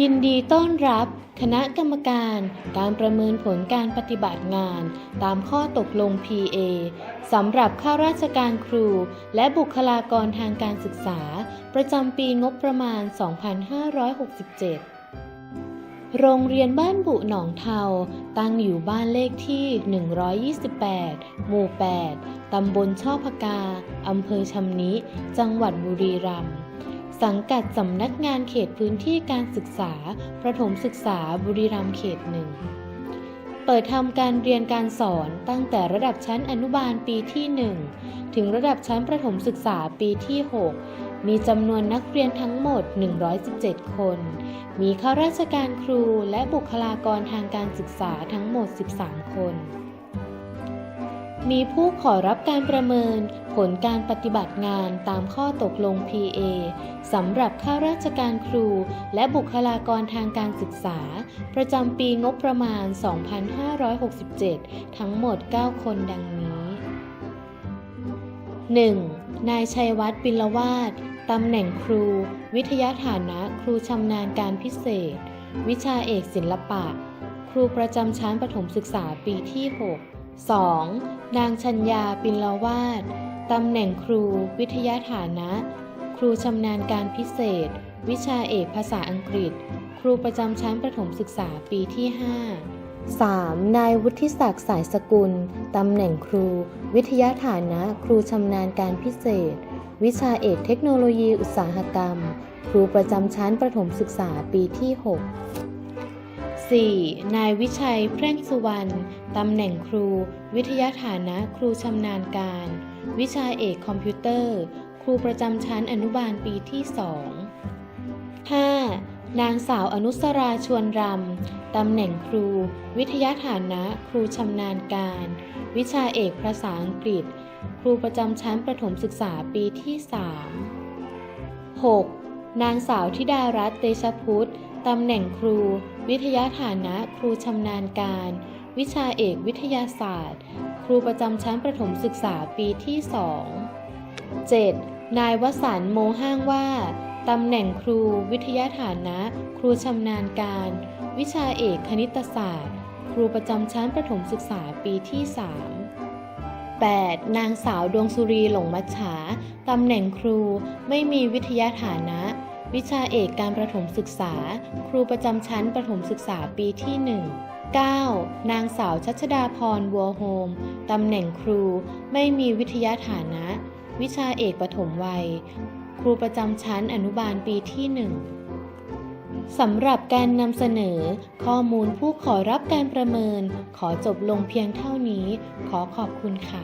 ยินดีต้อนรับคณะกรรมการการประเมินผลการปฏิบัติงาน ตามข้อตกลง PA สำหรับข้าราชการครู และบุคลากรทางการศึกษา ประจำปีงบประมาณ 2567โรงเรียนบ้านบุหนองเทา ตั้งอยู่บ้านเลขที่ 128 หมู่ 8 ตำบลช่อพกา อำเภอชำนิ จังหวัดบุรีรัมย์ สังกัดสำนักงานเขตพื้นที่การศึกษา ประถมศึกษาบุรีรัมย์เขตหนึ่ง เปิดทำการเรียนการสอนตั้งแต่ระดับชั้นอนุบาลปีที่ 1 ถึงระดับชั้นประถมศึกษาปีที่ 6 มีจำนวนนักเรียนทั้งหมด 117 คน มีข้าราชการครูและบุคลากรทางการศึกษาทั้งหมด 13 คนมีผู้ขอรับการประเมิน ผลการปฏิบัติงานตามข้อตกลง PA สำหรับข้าราชการครูและบุคลากรทางการศึกษา ประจำปีงบประมาณ 2567 ทั้งหมด 9 คนดังนี้ 1. นายชัยวัฒน์ปิลวาดตำแหน่งครู วิทยาฐานะครูชำนาญการพิเศษ วิชาเอกศิลปะ ครูประจำชั้นประถมศึกษาปีที่ 6 2. นางชัญญาปิลวาด ตำแหน่งครู วิทยาฐานะ ครูชำนาญการพิเศษ วิชาเอกภาษาอังกฤษ ครูประจำชั้นประถมศึกษาปีที่ 5 3. นายวุฒิศักดิ์สายสกุล ตำแหน่งครู วิทยาฐานะ ครูชำนาญการพิเศษ วิชาเอกเทคโนโลยีอุตสาหกรรม ครูประจำชั้นประถมศึกษาปีที่ 6 4. นายวิชัยแพร่งสุวรรณ ตำแหน่งครู วิทยาฐานะครูชำนาญการ วิชาเอกคอมพิวเตอร์ ครูประจำชั้นอนุบาลปีที่ 2 5. นางสาวอนุสราชวนรำ ตำแหน่งครู วิทยาฐานะครูชำนาญการ วิชาเอกภาษาอังกฤษ ครูประจำชั้นประถมศึกษาปีที่ 3 6. นางสาวธิดารัตน์เตชพุทธตำแหน่งครู วิทยาฐานะครูชำนาญการ วิชาเอกวิทยาศาสตร์ ครูประจำชั้นประถมศึกษาปีที่2 7. นายวสันโมห้างว่าตำแหน่งครู วิทยาฐานะ ครูชำนาญการ วิชาเอกคณิตศาสตร์ ครูประจำชั้นประถมศึกษาปีที่ 3 8. นางสาวดวงสุรีหลงมัชฉาตำแหน่งครูไม่มีวิทยาฐานะ วิชาเอกการประถมศึกษา ครูประจำชั้นประถมศึกษาปีที่ 1 9. นางสาวชัชดาพรวัวโฮม ตำแหน่งครู ไม่มีวิทยาฐานะ วิชาเอกปฐมวัย ครูประจำชั้นอนุบาลปีที่1สำหรับการนำเสนอ ข้อมูลผู้ขอรับการประเมิน ขอจบลงเพียงเท่านี้ ขอขอบคุณค่ะ